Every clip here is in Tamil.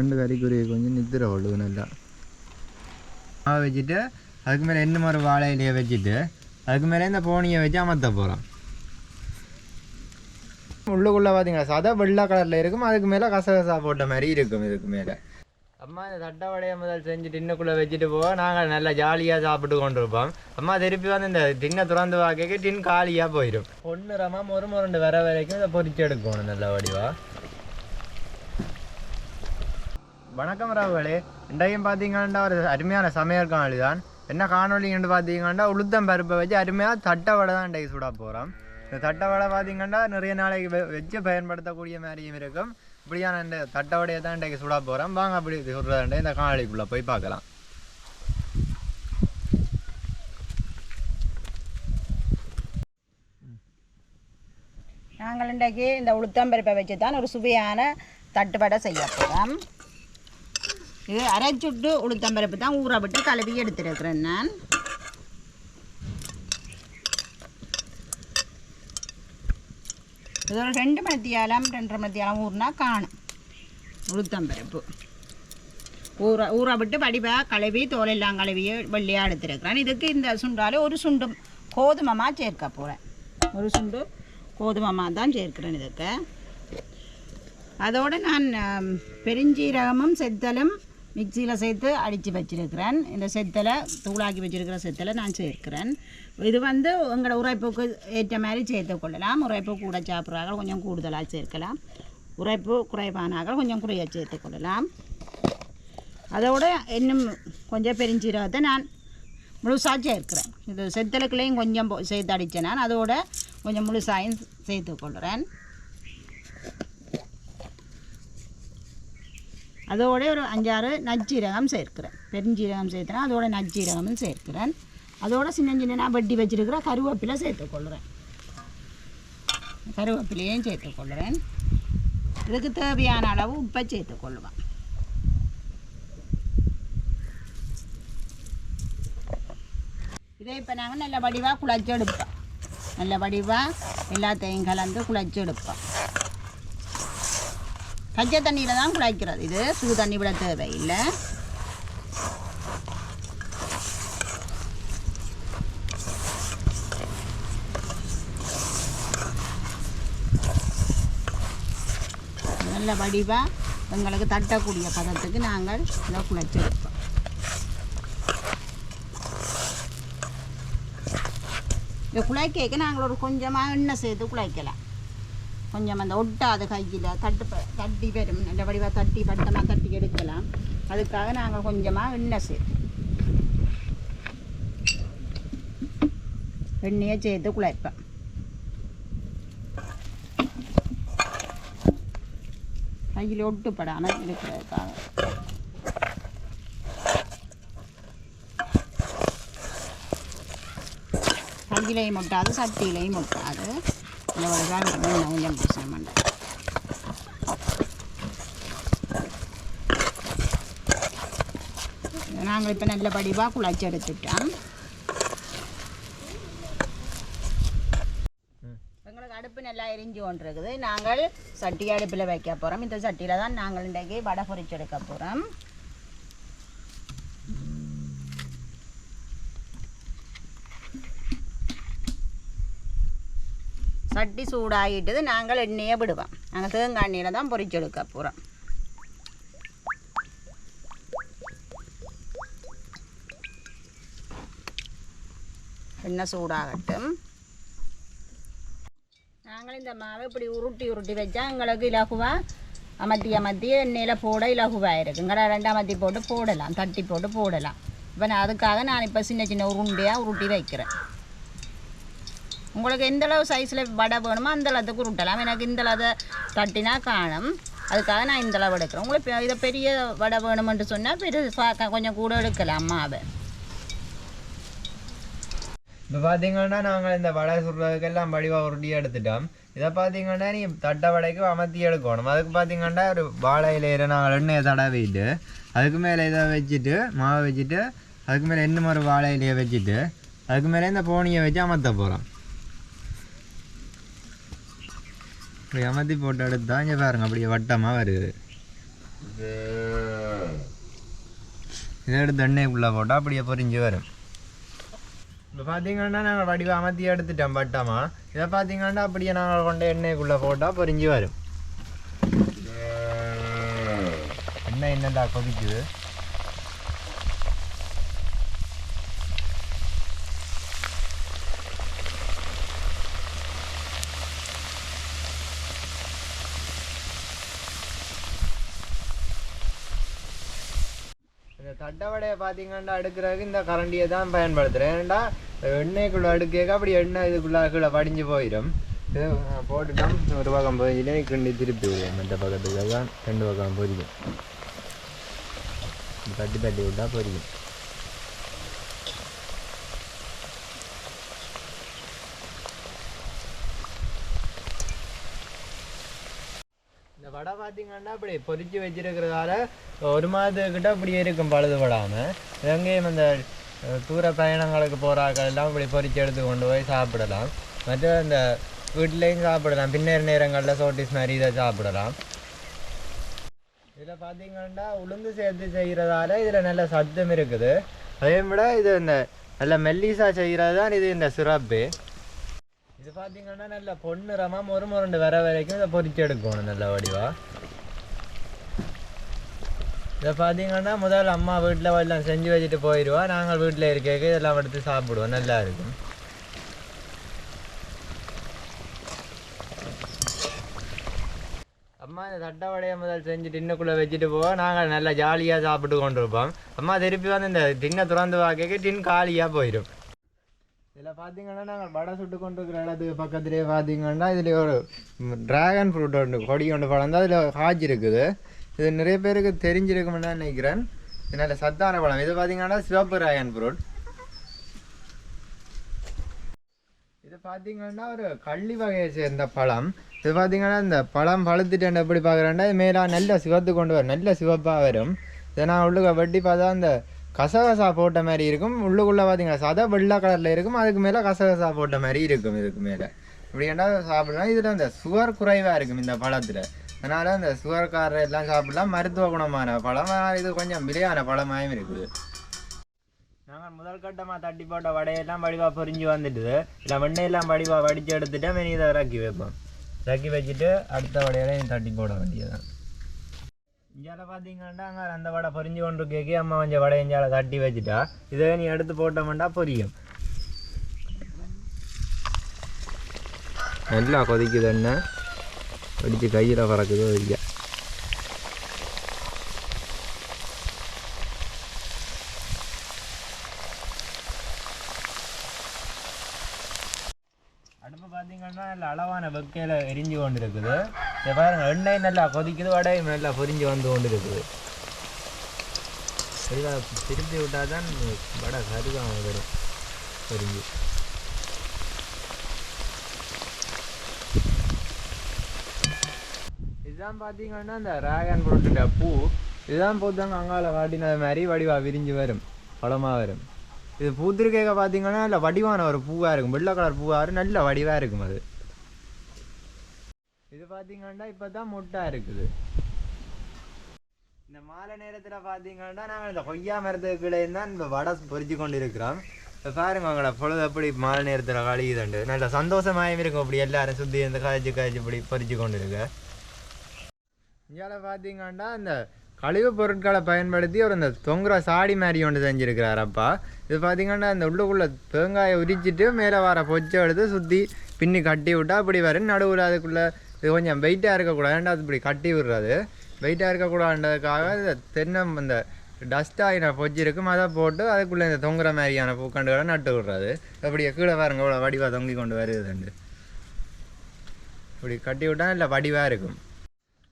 ரெண்டு கறிக்குரிய கொஞ்சம் நித்திர வள்ளுது நல்லா மாவு வச்சுட்டு அதுக்கு மேலே என்ன மாதிரி வாழை இலையை வச்சுட்டு அதுக்கு மேலே இந்த போனியை வச்சு அமர்த்த போகிறோம் உள்ளுக்குள்ளே பார்த்தீங்களா சத வெள்ளை கலரில் இருக்கும் அதுக்கு மேலே கசகசா போட்ட மாதிரி இருக்கும் இதுக்கு மேலே அம்மா இந்த தட்டை வடையை முதல் செஞ்சு டின்னுக்குள்ளே வச்சுட்டு போக நாங்கள் நல்லா ஜாலியாக சாப்பிட்டு கொண்டு இருப்போம் அம்மா திருப்பி வந்து இந்த டின்னை திறந்து பார்க்க டின் காலியாக போயிடும் ஒன்று ரமா மொறு மொருண்டு வர வரைக்கும் இதை பொரிச்சு எடுக்கணும் நல்ல வடிவா வணக்கம் ராவுகளே. இன்றைக்கும் பார்த்தீங்கன்னா ஒரு அருமையான சமையல் காணொளி தான் என்ன காணொலின்னு பார்த்தீங்கன்னா உளுத்தம் பருப்பை வச்சு அருமையாக தட்டை வடை தான் இன்றைக்கு சுட போகிறோம் இந்த தட்டை வடை பார்த்தீங்கன்னா நிறைய நாளைக்கு வச்சு பயன்படுத்தக்கூடிய மாதிரியும் இருக்கும். இப்படியான இந்த தட்டை வடையை தான் இன்றைக்கு சுட போகிறோம் வாங்க அப்படி சுடுறதுண்டு இந்த காணொலிக்குள்ளே போய் பார்க்கலாம். நாங்கள் இன்றைக்கு இந்த உளுத்தம்பருப்பை வச்சு தான் ஒரு சுவையான தட்டுப்படை செய்ய போகிறோம் இது அரைச்சுட்டு உளுத்தம்பருப்பு தான் ஊற விட்டு கழுவி எடுத்துருக்கிறேன் நான். இது ஒரு ரெண்டு மத்தியாலம் ரெண்டரை மத்தியாலம் ஊறினா காணும். உளுத்தம்பருப்பு ஊற ஊற விட்டு வடிவாக கழுவி தோலெல்லாம் கழுவி வெள்ளியாக எடுத்துருக்கிறேன். இதுக்கு இந்த சுண்டாலே ஒரு சுண்டும் கோதுமமாக சேர்க்க போகிறேன் ஒரு சுண்டு கோதுமமாக தான் சேர்க்கிறேன் இதுக்கு. அதோடு நான் பெருஞ்சீரகமும் செத்தலும் மிக்சியில் சேர்த்து அடித்து வச்சிருக்கிறேன். இந்த செத்தலை தூளாக்கி வச்சுருக்கிற செத்தலை நான் சேர்க்கிறேன். இது வந்து உங்களோட உரைப்புக்கு ஏற்ற மாதிரி சேர்த்து கொள்ளலாம். உரைப்பு கூட சாப்பிட்றாங்க கொஞ்சம் கூடுதலாக சேர்க்கலாம். உரைப்பு குறைவானாக கொஞ்சம் குறைய சேர்த்து கொள்ளலாம். அதோட இன்னும் கொஞ்சம் பெருஞ்சீரகத்தை நான் முழுசாக சேர்க்கிறேன். இது செத்தலுக்குள்ளேயும் கொஞ்சம் போ- சேர்த்து அடித்தேன் நான். அதோட கொஞ்சம் முழுசாயும் சேர்த்து கொள்கிறேன் அதோட ஒரு அஞ்சாறு நஜ்ஜீரகம் சேர்க்கிறேன். பெருஞ்சீரகம் சேர்த்துறேன் அதோட நஜ்ஜீரகமும் சேர்க்கிறேன். அதோட சின்ன சின்ன நான் வட்டி வச்சிருக்கிறேன் கருவேப்பிலை சேர்த்துக்கொள்கிறேன் கருவேப்பிலையும் சேர்த்துக்கொள்கிறேன் இதுக்கு தேவையான அளவு உப்பை சேர்த்துக்கொள்ளுவேன் இதை இப்போ நாங்கள் நல்ல வடிவாக குழச்செடுப்போம் நல்ல வடிவாக எல்லாத்தையும் கலந்து குழச்செடுப்போம் பச்சை தண்ணியில் தான் குழைக்கிறது இது சுடு தண்ணி விட தேவையில்லை. நல்ல வடிவாக எங்களுக்கு தட்டக்கூடிய பதத்துக்கு நாங்கள் இதை குழைச்சிருப்போம் இந்த குழைக்கைக்கு நாங்கள் ஒரு கொஞ்சமாக எண்ணெய் சேர்த்து குழைக்கலாம் கொஞ்சம் அந்த ஒட்டாத கையில் தட்டு தட்டி வரும் நல்ல வடிவாக தட்டி பட்டமாக தட்டி எடுக்கலாம். அதுக்காக நாங்கள் கொஞ்சமாக எண்ணெய் சேர்த்து எண்ணெயை சேர்த்து குழைப்பேன் கையில் ஒட்டுப்படாமல் இருக்கிறதுக்காக கையிலையும் ஒட்டாது சட்டியிலையும் ஒட்டாது. இந்த இன்னும் இருக்கணும் கொஞ்சம் நாங்கள் இப்போ நல்ல படிவாக குழச்சி எடுத்துட்டோம் எங்களுக்கு அடுப்பு நல்லா எரிஞ்சு கொண்டிருக்குது. நாங்கள் சட்டி அடுப்பில் வைக்க போகிறோம் இந்த சட்டியில் தான் நாங்கள் இன்றைக்கு வடை பொறிச்சு எடுக்க போகிறோம் சட்டி சூடாகிட்டது நாங்கள் எண்ணெயை விடுவோம். நாங்கள் தேங்காய் எண்ணெயில் தான் பொரிச்சு போகிறோம் எண்ணெய் சூடாகட்டும். நாங்கள் இந்த மாவை இப்படி உருட்டி உருட்டி வச்சா எங்களுக்கு இலகுவா? அமர்த்தி அமர்த்தி எண்ணெயில் போட இலகுவாக இருக்குது எங்களை ரெண்டு அமர்த்தி போட்டு போடலாம் தட்டி போட்டு போடலாம். இப்போ நான் அதுக்காக நான் இப்போ சின்ன சின்ன உருண்டையாக உருட்டி வைக்கிறேன். உங்களுக்கு எந்த அளவு சைஸில் வடை வேணுமோ அந்த அளவுக்கு உருட்டலாம். எனக்கு இந்த அளவு தட்டினா காணும். அதுக்காக நான் இந்த அளவு எடுக்கிறேன். உங்களுக்கு இதை பெரிய வடை வேணுமென்று சொன்னால் பெரிய கொஞ்சம் கூட எடுக்கலாம் அம்மாவை இப்போ பார்த்தீங்கன்னா நாங்கள் இந்த வடை சுடுறதுக்கெல்லாம் வடிவாக உருட்டி எடுத்துட்டோம். இதை பார்த்தீங்கன்னா நீ தட்டை வடைக்கு அமர்த்தி எடுக்கணும். அதுக்கு பார்த்தீங்கன்னா ஒரு வாழை இலையில நாங்கள் எண்ணெயை தடவிட்டு அதுக்கு மேலே இதை வச்சுட்டு மாவை வச்சுட்டு அதுக்கு மேலே என்ன மாதிரி வாழை இலையை வச்சுட்டு அதுக்கு மேலே இந்த போனியை வச்சு அமர்த்த போகிறோம் இப்படி அமர்த்தி போட்டு எடுத்தா இங்கே பாருங்க அப்படியே வட்டமாக வருது. இதை எடுத்து எண்ணெய்க்குள்ளே போட்டால் அப்படியே பொரிஞ்சு வரும். இப்போ பார்த்தீங்கன்னா நாங்கள் வடிவ அமர்த்தி எடுத்துட்டோம் பட்டமா இதை பார்த்தீங்கன்னா அப்படியே நாங்கள் கொண்டு எண்ணெய்க்குள்ளே போட்டால் பொரிஞ்சு வரும். எண்ணெய் என்னடா கொதிக்குது? தட்டை வடையை பார்த்தீங்கன்னா அடுக்கிறதுக்கு இந்த கரண்டியை தான் பயன்படுத்துகிறேன் ஏன்டா எண்ணெய்க்குள்ளே அடுக்க அப்படி எண்ணெய் இதுக்குள்ளே கீழே வடிஞ்சு போயிடும் இது போட்டுட்டோம். ஒரு பக்கம் போயிட்டு கிண்டி திருப்பி விடுவோம். மற்ற பக்கத்துக்கு தான் ரெண்டு பக்கம் பொரிக்கும் தட்டி தட்டி விட்டால் பொரிக்கும் இந்த வடை பார்த்தீங்கன்னா அப்படி பொரிச்சு வச்சிருக்கிறதால ஒரு மாதத்துக்கிட்ட அப்படியே இருக்கும் பழுதுபடாமல் எங்கேயும் அந்த தூர பயணங்களுக்கு போகிறாக்கள் எல்லாம் இப்படி பொரிச்சு எடுத்து கொண்டு போய் சாப்பிடலாம். மற்ற இந்த வீட்லேயும் சாப்பிடலாம். பின்னர் நேரங்களில் சோட்டிஸ் மாதிரி இதை சாப்பிடலாம். இதில் பார்த்தீங்கன்னா உளுந்து சேர்த்து செய்கிறதால இதில் நல்ல சத்தம் இருக்குது. அதே விட இது இந்த நல்ல மெல்லிசா செய்கிறது தான் இது இந்த சிறப்பு இது பார்த்தீங்கன்னா நல்ல பொன்னிறமாக மொறு முரண்டு வர வரைக்கும் இதை பொரிச்சு எடுக்கணும் நல்ல வடிவா. இதை பார்த்தீங்கன்னா முதல் அம்மா வீட்டில் எல்லாம் செஞ்சு வச்சுட்டு போயிடுவா நாங்கள் வீட்டில் இருக்க இதெல்லாம் எடுத்து சாப்பிடுவோம். நல்லா இருக்கும். அம்மா இந்த தட்டை வடையை முதல் செஞ்சு டின்னுக்குள்ளே வச்சுட்டு போவோம் நாங்கள் நல்லா ஜாலியாக சாப்பிட்டு கொண்டு இருப்போம் அம்மா திருப்பி வந்து இந்த டின்னை திறந்து பார்க்க டின் காலியாக போயிடும். இதில் பார்த்தீங்கன்னா நாங்கள் வடை சுட்டு கொண்டு இருக்கிற இடத்துக்கு பக்கத்துலேயே பார்த்தீங்கன்னா இதில் ஒரு ட்ராகன் ஃப்ரூட் ஒன்று கொடி ஒன்று பழம் அதில் காய்ச்சி இருக்குது. இது நிறைய பேருக்கு தெரிஞ்சிருக்கும்னு தான் நினைக்கிறேன். இதனால் சத்தான பழம். இது பார்த்தீங்கன்னா சிவப்பு ராயன் ஃப்ரூட் இது பார்த்தீங்கன்னா ஒரு கள்ளி வகையை சேர்ந்த பழம். இது பார்த்தீங்கன்னா இந்த பழம் பழுத்துட்டு எப்படி பார்க்குறேன்னா இது மேலே நல்ல சிவத்து கொண்டு வரும். நல்ல சிவப்பாக வரும். இதை நான் உள்ளுக்க வெட்டி பார்த்தா அந்த கசகசா போட்ட மாதிரி இருக்கும். உள்ளுக்குள்ளே பார்த்தீங்கன்னா சதை வெள்ளை கலரில் இருக்கும். அதுக்கு மேலே கசகசா போட்ட மாதிரி இருக்கும் இதுக்கு மேலே. இப்படி என்ன சாப்பிடலாம் இதில் அந்த சுகர் குறைவாக இருக்கும் இந்த பழத்தில். அதனால் அந்த சுகர்காரர் எல்லாம் சாப்பிடலாம். மருத்துவ குணமான பழம். இது கொஞ்சம் விலையான பழமாயும் இருக்குது. நாங்கள் முதல் கட்டமாக தட்டி போட்ட வடையெல்லாம் வடிவாக பொரிஞ்சு வந்துட்டுது. இல்லை வெண்ணையெல்லாம் வடிவாக வடித்து எடுத்துட்டு மெனி இதை இறக்கி வைப்போம். இறக்கி வச்சுட்டு அடுத்த வடையிலையும் தட்டி போட வேண்டியதுதான். இஞ்சால பார்த்தீங்கன்னா அங்கே அந்த வடை பொரிஞ்சு கொண்டு கேட்கி அம்மா கொஞ்சம் வடை இஞ்சால தட்டி வச்சுட்டா. இதை நீ எடுத்து போட்டோம்னா பொரியும். நல்லா கொதிக்குது என்ன வெடிச்சு கையில் பறக்குதோ வைக்க அடுப்பு பார்த்தீங்கன்னா நல்ல அளவான வெக்கையில் எரிஞ்சு கொண்டு இருக்குது இதை பாருங்க எண்ணெய் நல்லா கொதிக்குது வடையும் நல்லா பொரிஞ்சு வந்து கொண்டு இருக்குது சரிதா திருப்பி விட்டால் தான் வடை கருதான் வரும் பொரிஞ்சு. இதுதான் பார்த்தீங்கன்னா இந்த ராகன் ஃப்ரூட்டுடைய பூ இதுதான் பூத்தாங்க அங்கால காட்டினது மாதிரி வடிவா விரிஞ்சு வரும் பழமாக வரும். இது பூத்திருக்கேக்க பார்த்தீங்கன்னா நல்ல வடிவான ஒரு பூவாக இருக்கும். வெள்ளை கலர் பூவாக இருக்கும் நல்ல வடிவாக இருக்கும் அது. இது பார்த்தீங்கன்னா இப்போ தான் முட்டா இருக்குது. இந்த மாலை நேரத்தில் பார்த்தீங்கன்னா நாங்கள் இந்த கொய்யா மரத்துக்கு கீழே தான் இந்த வடை பொறிச்சு கொண்டு இருக்கிறோம் இப்போ பாருங்க உங்களோட பொழுது எப்படி மாலை நேரத்தில் கழியுதுண்டு நல்ல சந்தோஷமாயும் இருக்கும் அப்படி எல்லாரும் சுற்றி இந்த காய்ச்சி காய்ச்சி இப்படி பொரிச்சு கொண்டு இருக்க இங்கே பார்த்தீங்கன்னா இந்த கழிவுப் பொருட்களை பயன்படுத்தி ஒரு இந்த தொங்குற சாடி மாதிரி ஒன்று செஞ்சுருக்கிறார் அப்பா இது பார்த்தீங்கன்னா இந்த உள்ளுக்குள்ளே தேங்காயை உரிச்சிட்டு மேலே வர பொச்சை எடுத்து சுற்றி பின்னி கட்டி விட்டா அப்படி வரும். நடுவில் அதுக்குள்ளே இது கொஞ்சம் வெயிட்டாக இருக்கக்கூடாது. ஏன்டா அது இப்படி கட்டி விடுறது? வெயிட்டாக இருக்கக்கூடாதுன்றதுக்காக இந்த தென்னை இந்த டஸ்ட் ஆகின பொச்சி இருக்கும். அதை போட்டு அதுக்குள்ளே இந்த தொங்குற மாதிரியான பூக்கண்டுகளை நட்டு விடுறது. அப்படியே கீழே பாருங்க இவ்வளோ வடிவாக தொங்கி கொண்டு வருதுண்டு இப்படி கட்டி விட்டால் இல்லை வடிவாக இருக்கும்.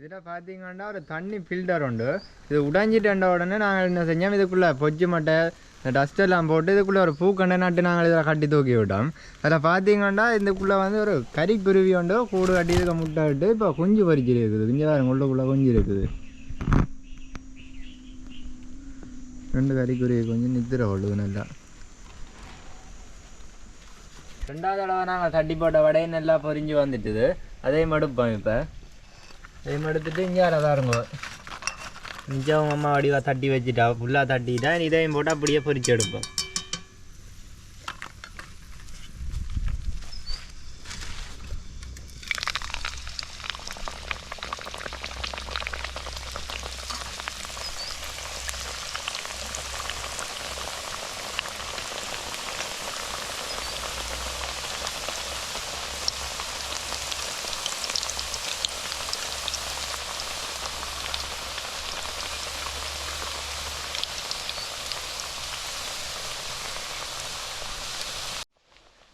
இதில் பார்த்தீங்கன்னா ஒரு தண்ணி ஃபில்டர் உண்டு. இது உடைஞ்சிட்டேண்ட உடனே நாங்கள் என்ன செஞ்சோம் இதுக்குள்ளே பொஜ்ஜு மட்டை இந்த டஸ்டெல்லாம் போட்டு இதுக்குள்ளே ஒரு பூக்கண்டை நட்டு நாங்கள் இதில் கட்டி தூக்கி விட்டோம். அதில் பார்த்தீங்கன்னா இதுக்குள்ளே வந்து ஒரு கறிக்குருவி உண்டு கூடு கட்டி இதுக்கு முட்டை விட்டு இப்போ குஞ்சு பறிச்சு இருக்குது குஞ்சு உள்ளுக்குள்ளே குஞ்சு இருக்குது. ரெண்டு கறிக்குருவி கொஞ்சம் நித்திர கொள்ளுது நல்லா. ரெண்டாவது தடவை நாங்கள் தட்டி போட்ட வடையை நல்லா பொறிஞ்சு வந்துட்டுது. அதையும் எடுப்போம் இப்போ. இதையும் எடுத்துட்டு இங்கே பாருங்க அவங்க அம்மா வடிவாக தட்டி வச்சுட்டா ஃபுல்லாக தட்டிட்டா இதையும் போட்டு அப்படியே பொறிச்சு எடுப்போம்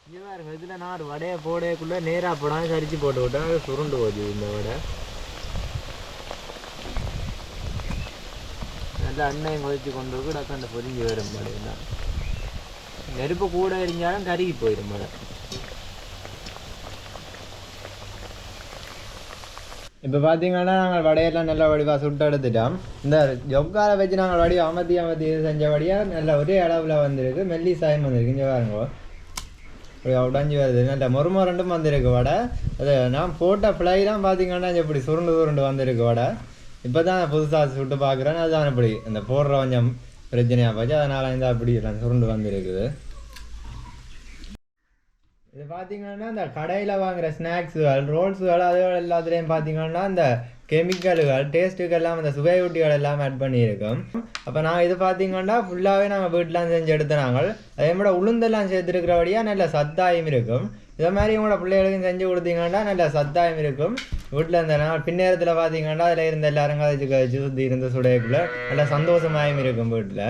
இங்கே பாருங்க இதில் நான் ஒரு வடையை போடக்குள்ளே நேராக போடாமல் சரிச்சு போட்டு விட்டேன். அது சுருண்டு போச்சு இந்த வடை. நல்லா எண்ணெயும் கொதித்து கொண்டு இருக்கு டக்காண்ட பொரிஞ்சு வரும் வடையெல்லாம் நெருப்பு கூட எரிஞ்சாலும் கருகி போயிடும் மழை இப்போ பார்த்தீங்கன்னா நாங்கள் வடையெல்லாம் நல்லா வடிவாக சுட்டு எடுத்துட்டோம். இந்த ஜொக்காரை வச்சு நாங்கள் வடிவை அமர்த்தி அமர்த்தி செஞ்ச வடியாக நல்ல ஒரே அளவில் வந்திருக்கு. மெல்லி சாயம் வந்திருக்கு. இங்கே பாருங்க. இப்படி உடஞ்சி வருது. நல்ல மொறுமொ ரெண்டும் வந்திருக்கு வடை. அது நான் போட்ட ஃப்ளைலாம் பார்த்தீங்கன்னா இப்படி சுருண்டு சுருண்டு வந்திருக்கு வடை. இப்போ தான் புதுசாக சுட்டு பார்க்குறேன் அதுதான் இப்படி இந்த போடுற கொஞ்சம் பிரச்சனையாக போச்சு. அதனால் இந்த அப்படி சுருண்டு வந்திருக்குது. இது பார்த்தீங்கன்னா இந்த கடையில் வாங்குற ஸ்நாக்ஸுகள் ரோல்ஸுகள் அதுகள் எல்லாத்துலேயும் பார்த்தீங்கன்னா இந்த கெமிக்கல்கள் டேஸ்ட்டுக்கெல்லாம் எல்லாம் இந்த சுவையூட்டிகள் எல்லாம் ஆட் பண்ணியிருக்கோம். அப்போ நான் இது பார்த்தீங்கன்னா ஃபுல்லாகவே நாங்கள் வீட்டிலாம் செஞ்சு எடுத்த நாங்கள் அதே மாதிரி உளுந்தெல்லாம் சேர்த்துருக்கிறபடியாக நல்ல சத்தாயும் இருக்கும். இதை மாதிரி உங்களோட பிள்ளைகளுக்கும் செஞ்சு கொடுத்தீங்கன்னா நல்ல சத்தாயம் இருக்கும். வீட்டில் இருந்த நாள் பின்னேரத்தில் பார்த்தீங்கன்னா அதில் இருந்த எல்லாரும் கதைச்சு கதைச்சு சுற்றி இருந்த சுடையக்குள்ளே நல்ல சந்தோஷமாயும் இருக்கும் வீட்டில்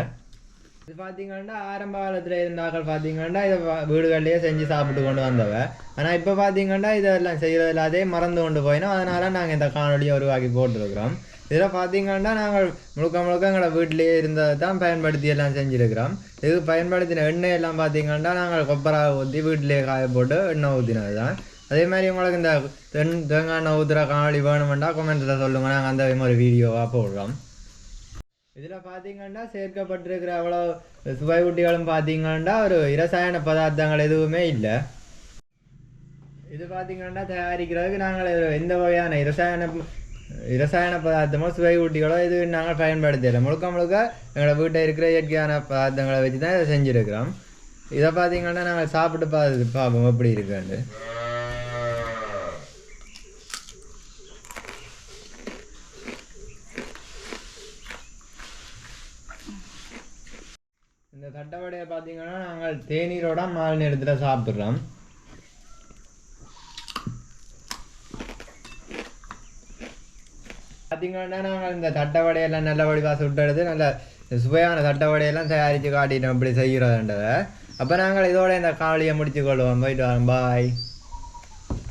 இது பார்த்தீங்கன்னா ஆரம்ப காலத்தில் இருந்தாக்கள் பார்த்தீங்கன்னா இதை வீடுகள்லேயே செஞ்சு சாப்பிட்டு கொண்டு வந்தவ. ஆனால் இப்போ பார்த்தீங்கன்னா இதெல்லாம் செய்கிறது எல்லாத்தையே மறந்து கொண்டு போயினோம். அதனால் நாங்கள் இந்த காணொலியை உருவாக்கி போட்டிருக்கிறோம். இதில் பார்த்தீங்கன்னா நாங்கள் முழுக்க முழுக்க எங்களை வீட்டிலேயே இருந்ததை தான் பயன்படுத்தி எல்லாம் செஞ்சுருக்கிறோம். இது பயன்படுத்தின எண்ணெய் எல்லாம் பார்த்தீங்கன்னா நாங்கள் கொப்பராக ஊற்றி வீட்டிலேயே காய போட்டு எண்ணெய் ஊற்றினது தான் அதே மாதிரி உங்களுக்கு இந்த தென் தேங்காய் எண்ணெய் ஊற்றுற காணொலி வேணுமெண்டா கொமெண்ட்டில் சொல்லுங்கள் நாங்கள் அந்த மாதிரி வீடியோவாக போடுறோம். இதில் பார்த்தீங்கன்னா சேர்க்கப்பட்டிருக்கிற அவ்வளோ சுவையூட்டிகளும் பார்த்தீங்கன்னா ஒரு இரசாயன பதார்த்தங்கள் எதுவுமே இல்லை. இது பார்த்தீங்கன்னா தயாரிக்கிறதுக்கு நாங்கள் எந்த வகையான இரசாயன இரசாயன பதார்த்தமோ சுவை ஊட்டிகளோ இது நாங்கள் பயன்படுத்தலை. முழுக்க முழுக்க எங்களோட வீட்டில் இருக்கிற இயற்கையான பதார்த்தங்களை வச்சு தான் இதை செஞ்சுருக்கிறோம். இதை பார்த்தீங்கன்னா நாங்கள் சாப்பிட்டு பார்த்து பார்ப்போம் எப்படி இருக்குன்னு. இந்த தட்டவடையை பார்த்தீங்கன்னா நாங்கள் தேநீரோட மாலை நேரத்தில் சாப்பிட்றோம். பார்த்தீங்கன்னா நாங்கள் இந்த தட்டவடையெல்லாம் நல்ல வடிவாக சுட்டெடுத்து நல்ல சுவையான தட்டவடையெல்லாம் தயாரித்து காட்டிட்டோம். இப்படி செய்கிறதுன்றதை அப்போ நாங்கள் இதோட இந்த காவலியை முடித்து கொள்வோம். போயிட்டு வரோம். பாய்